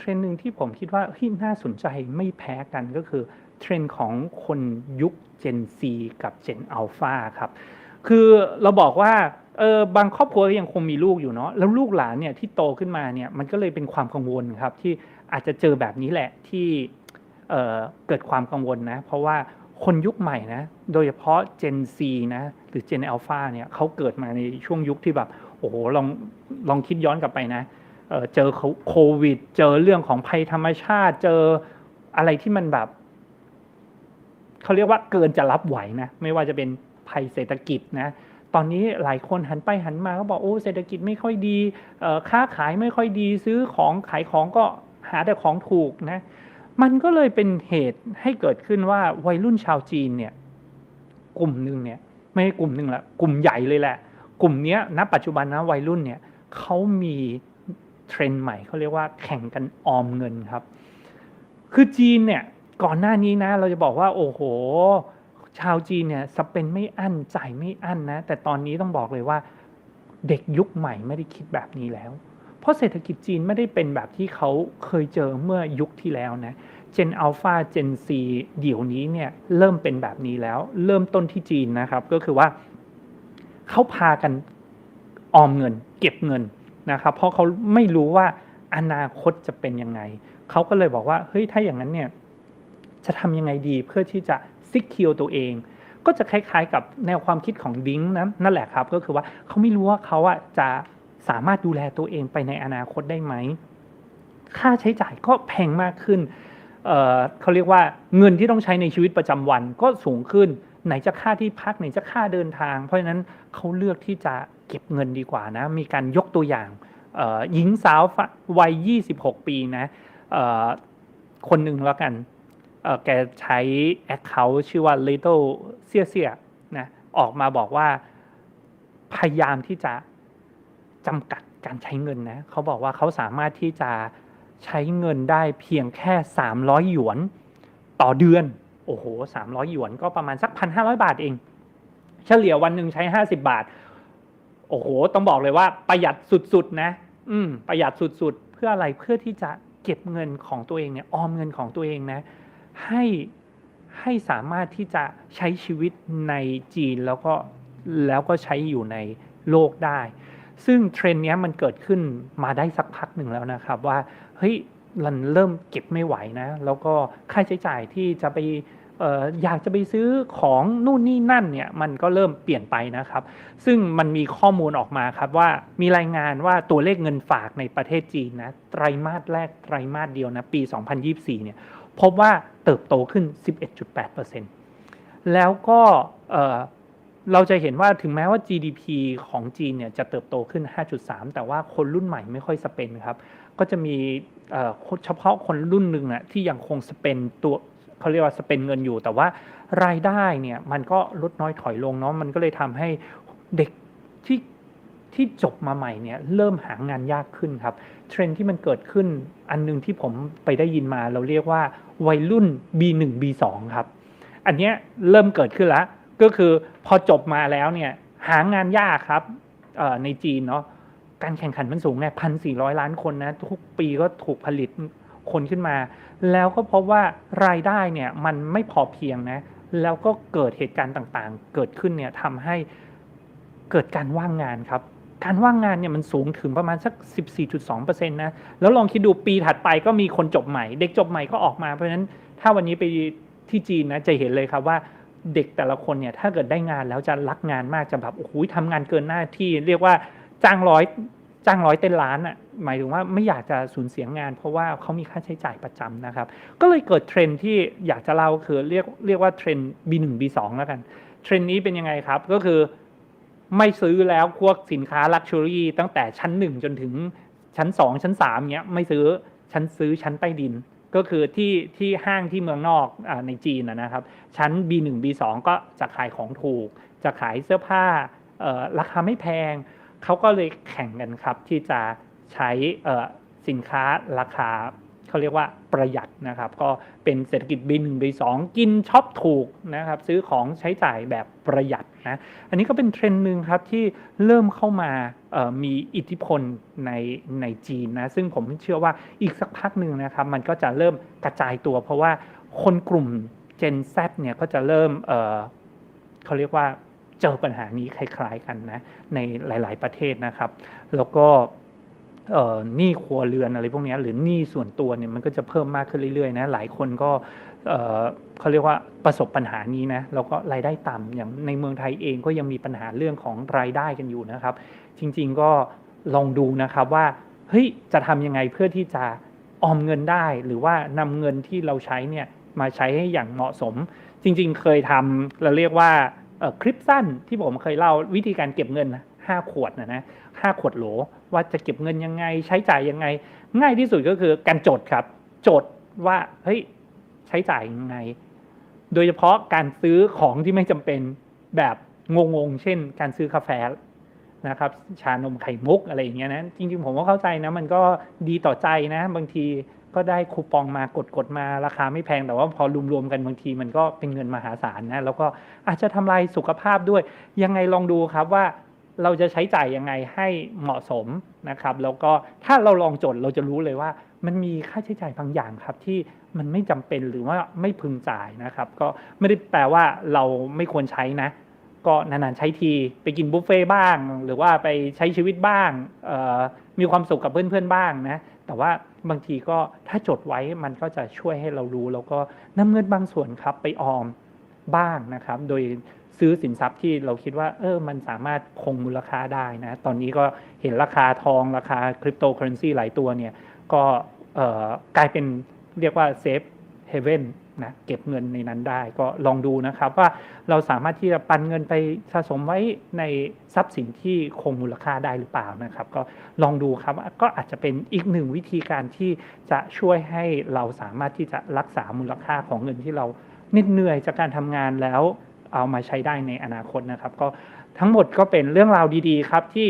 เทรนด์หนึ่งที่ผมคิดว่าเฮ้ยน่าสนใจไม่แพ้กันก็คือ เทรนด์ของคนยุค Gen Z กับ Gen Alpha ครับ คือเราบอกว่าเออบางครอบครัวยังคงมีลูกอยู่เนาะแล้วลูกหลานเนี่ยที่โตขึ้นมาเนี่ยมันก็เลยเป็นความกังวลครับที่อาจจะเจอแบบนี้แหละที่เอ่อเกิดความกังวลนะ เพราะว่าคนยุคใหม่นะโดยเฉพาะ Gen Z นะหรือ Gen Alpha เนี่ยเขาเกิดมาในช่วงยุคที่แบบโอ้โหลองลองคิดย้อนกลับไปนะ เจอโควิด เจอเรื่องของภัยธรรมชาติ เจออะไรที่มันแบบเขาเรียกว่าเกินจะรับไหวนะ ไม่ว่าจะเป็นภัยเศรษฐกิจนะ ตอนนี้หลายคนหันไปหันมาก็บอกโอ้เศรษฐกิจไม่ค่อยดีค้าขายไม่ค่อยดีซื้อของขายของก็หาแต่ของถูกนะ มันก็เลยเป็นเหตุให้เกิดขึ้นว่าวัยรุ่นชาวจีนเนี่ยกลุ่มหนึ่งเนี่ยไม่ใช่กลุ่มหนึ่งละกลุ่มใหญ่เลยแหละ กลุ่มนี้ณปัจจุบันนะวัยรุ่นเนี่ยเขามี เทรนด์ใหม่เขาเรียกว่าแข่งกันออมเงินครับ คือจีนเนี่ยก่อนหน้านี้นะ เราจะบอกว่า โอ้โห ชาวจีนเนี่ยสเปนไม่อั้นจ่ายไม่อั้นนะ แต่ตอนนี้ต้องบอกเลยว่าเด็กยุคใหม่ไม่ได้คิดแบบนี้แล้ว เพราะเศรษฐกิจจีนไม่ได้เป็นแบบที่เขาเคยเจอเมื่อยุคที่แล้วนะเจนอัลฟาเจนซีเดี๋ยวนี้เนี่ยเริ่มเป็นแบบนี้แล้ว เริ่มต้นที่จีนนะครับ ก็คือว่าเขาพากันออมเงิน เก็บเงิน นะครับเพราะเขาไม่รู้ว่าอนาคตจะเป็นยังไง เขาก็เลยบอกว่าเฮ้ยถ้าอย่างนั้นเนี่ยจะทำยังไงดีเพื่อที่จะซิกเคิวตัวเอง ก็จะคล้ายๆกับแนวความคิดของดิงนะนั่นแหละครับ ก็คือว่าเขาไม่รู้ว่าเขาอะจะสามารถดูแลตัวเองไปในอนาคตได้ไหม ค่าใช้จ่ายก็แพงมากขึ้นเเขาเรียกว่าเงินที่ต้องใช้ในชีวิตประจำวันก็สูงขึ้น ไหนจะค่าที่พักไหนจะค่าเดินทาง เพราะฉะนั้นเขาเลือกที่จะเก็บเงินดีกว่านะ มีการยกตัวอย่างหญิงสาววัย 26 ปีนะคนหนึ่งแล้วกันแกใช้ Account ชื่อว่า Little เสียเสียนะออกมาบอกว่าพยายามที่จะจำกัดการใช้เงินนะเขาบอกว่าเขาสามารถที่จะใช้เงินได้เพียงแค่ 300 หยวนต่อเดือน โอ้โห300หยวนก็ประมาณสัก1,500บาทเอง เฉลี่ยวันหนึ่งใช้50บาท โอ้โห ต้องบอกเลยว่าประหยัดสุดๆนะ อืม ประหยัดสุดๆ เพื่ออะไรเพื่อที่จะเก็บเงินของตัวเองเนี่ยออมเงินของตัวเองนะ ให้ให้สามารถที่จะใช้ชีวิตในจีนแล้วก็แล้วก็ใช้อยู่ในโลกได้ ซึ่งเทรนด์นี้มันเกิดขึ้นมาได้สักพักหนึ่งแล้วนะครับว่าเฮ้ย มันเริ่มเก็บไม่ไหวนะ แล้วก็ค่าใช้จ่ายที่จะไปอยากจะไปซื้อของนู่นนี่นั่นเนี่ยมันก็เริ่มเปลี่ยนไปนะครับ ซึ่งมันมีข้อมูลออกมาครับว่ามีรายงานว่าตัวเลขเงินฝากในประเทศจีนนะไตรมาสแรกไตรมาสเดียวนะปี 2024 เนี่ยพบว่าเติบโตขึ้น 11.8%แล้วก็ เราจะเห็นว่าถึงแม้ว่า GDP ของจีนเนี่ยจะเติบโตขึ้น 5.3 แต่ว่าคนรุ่นใหม่ไม่ค่อยสเปนครับ ก็จะมีเฉพาะคนรุ่นหนึ่งนะที่ยังคงสเปนตัวเขาเรียกว่าสเปนเงินอยู่ แต่ว่ารายได้เนี่ยมันก็ลดน้อยถอยลงเนาะ มันก็เลยทำให้เด็กที่ที่จบมาใหม่เนี่ยเริ่มหางานยากขึ้นครับ เทรนที่มันเกิดขึ้นอันนึงที่ผมไปได้ยินมาเราเรียกว่าวัยรุ่น B1 B2 ครับ อันนี้เริ่มเกิดขึ้นแล้ว ก็คือพอจบมาแล้วเนี่ยหางานยากครับในจีนเนาะการแข่งขันมันสูงไงพันสี่ร้อยล้านคนนะ ทุกปีก็ถูกผลิตคนขึ้นมา แล้วก็พบว่ารายได้เนี่ยมันไม่พอเพียงนะ แล้วก็เกิดเหตุการณ์ต่างๆ เกิดขึ้นเนี่ยทำให้เกิดการว่างงานครับ การว่างงานเนี่ยมันสูงถึงประมาณสัก 14.2%นะ แล้วลองคิดดูปีถัดไปก็มีคนจบใหม่ เด็กจบใหม่ก็ออกมา เพราะฉะนั้นถ้าวันนี้ไปที่จีนนะจะเห็นเลยครับว่า เด็กแต่ละคนเนี่ยถ้าเกิดได้งานแล้วจะรักงานมากจะแบบโอ้โหทำงานเกินหน้าที่ เรียกว่าจ้างร้อยจ้างร้อยเต้นล้านอะหมายถึงว่าไม่อยากจะสูญเสียงาน เพราะว่าเขามีค่าใช้จ่ายประจำนะครับ ก็เลยเกิดเทรนที่อยากจะเล่าคือเรียกเรียกว่าเทรน B1 B2 แล้วกัน เทรนนี้เป็นยังไงครับก็คือไม่ซื้อแล้วพวกสินค้าลักชัวรี่ตั้งแต่ชั้นหนึ่งจนถึงชั้นสองชั้นสามเนี้ยไม่ซื้อชั้นซื้อชั้นใต้ดิน ก็คือที่ที่ห้างที่เมืองนอกอในจีนนะครับ ชั้น B1 B2 ก็จะขายของถูก จะขายเสื้อผ้าราคาไม่แพง เขาก็เลยแข่งกันครับที่จะใช้สินค้าราคา เขาเรียกว่าประหยัดนะครับ ก็เป็นเศรษฐกิจบีหนึ่งบีสองกินช็อปถูกนะครับ ซื้อของใช้จ่ายแบบประหยัดนะ อันนี้ก็เป็นเทรนด์หนึ่งครับที่เริ่มเข้ามามีอิทธิพลในในจีนนะ ซึ่งผมเชื่อว่าอีกสักพักหนึ่งนะครับ มันก็จะเริ่มกระจายตัว เพราะว่าคนกลุ่ม Gen Z เนี่ยก็จะเริ่มเเขาเรียกว่าเจอปัญหานี้คล้าย ๆ กันนะในหลาย ๆ ประเทศนะครับ แล้วก็ หนี้ครัวเรือนอะไรพวกนี้หรือหนี้ส่วนตัวเนี่ยมันก็จะเพิ่มมากขึ้นเรื่อยๆนะหลายคนก็เขาเรียกว่าประสบปัญหานี้นะแล้วก็รายได้ต่ำอย่างในเมืองไทยเองก็ยังมีปัญหาเรื่องของรายได้กันอยู่นะครับ จริง ๆก็ลองดูนะครับว่าเฮ้ยจะทำยังไงเพื่อที่จะออมเงินได้ หรือว่านำเงินที่เราใช้เนี่ยมาใช้ให้อย่างเหมาะสม จริง ๆ เคยทำเราเรียกว่าคลิปสั้นที่ผมเคยเล่าวิธีการเก็บเงินนะ ห้าขวดนะนะห้าขวดโหลว่าจะเก็บเงินยังไง ใช้จ่ายยังไง ง่ายที่สุดก็คือการจดครับ จดว่าเฮ้ยใช้จ่ายยังไง โดยเฉพาะการซื้อของที่ไม่จำเป็นแบบงงๆ เช่น การซื้อกาแฟนะครับ ชานมไข่มุกอะไรอย่างเงี้ยนะจริงๆ ผมก็เข้าใจนะมันก็ดีต่อใจนะ บางทีก็ได้คูปองมากดกดๆมาราคาไม่แพงแต่ว่าพอรวมๆกันบางทีมันก็เป็นเงินมหาศาลนะ แล้วก็อาจจะทำลายสุขภาพด้วย ยังไงลองดูครับว่า เราจะใช้จ่ายยังไงให้เหมาะสมนะครับ แล้วก็ถ้าเราลองจดเราจะรู้เลยว่า มันมีค่าใช้จ่ายบางอย่างครับที่มันไม่จำเป็นหรือว่าไม่พึงจ่ายนะครับ ก็ไม่ได้แปลว่าเราไม่ควรใช้นะ ก็นานๆใช้ทีไปกินบุฟเฟ่บ้าง หรือว่าไปใช้ชีวิตบ้างมีความสุขกับเพื่อนๆบ้างนะ แต่ว่าบางทีก็ถ้าจดไว้มันก็จะช่วยให้เรารู้ แล้วก็นำเงินบางส่วนครับไปออม บ้างนะครับ โดยซื้อสินทรัพย์ที่เราคิดว่าเออมันสามารถคงมูลค่าได้นะ ตอนนี้ก็เห็นราคาทองราคาคริปโตเคอเรนซีหลายตัวเนี่ยก็กลายเป็นเรียกว่าเซฟเฮเว่นนะเก็บเงินในนั้นได้ก็ลองดูนะครับว่าเราสามารถที่จะปันเงินไปสะสมไว้ในทรัพย์สินที่คงมูลค่าได้หรือเปล่านะครับ ก็ลองดูครับก็อาจจะเป็นอีกหนึ่งวิธีการที่จะช่วยให้เราสามารถที่จะรักษามูลค่าของเงินที่เรา นิดเหนื่อยจากการทำงานแล้วเอามาใช้ได้ในอนาคตนะครับ ก็ทั้งหมดก็เป็นเรื่องราวดีๆ ครับที่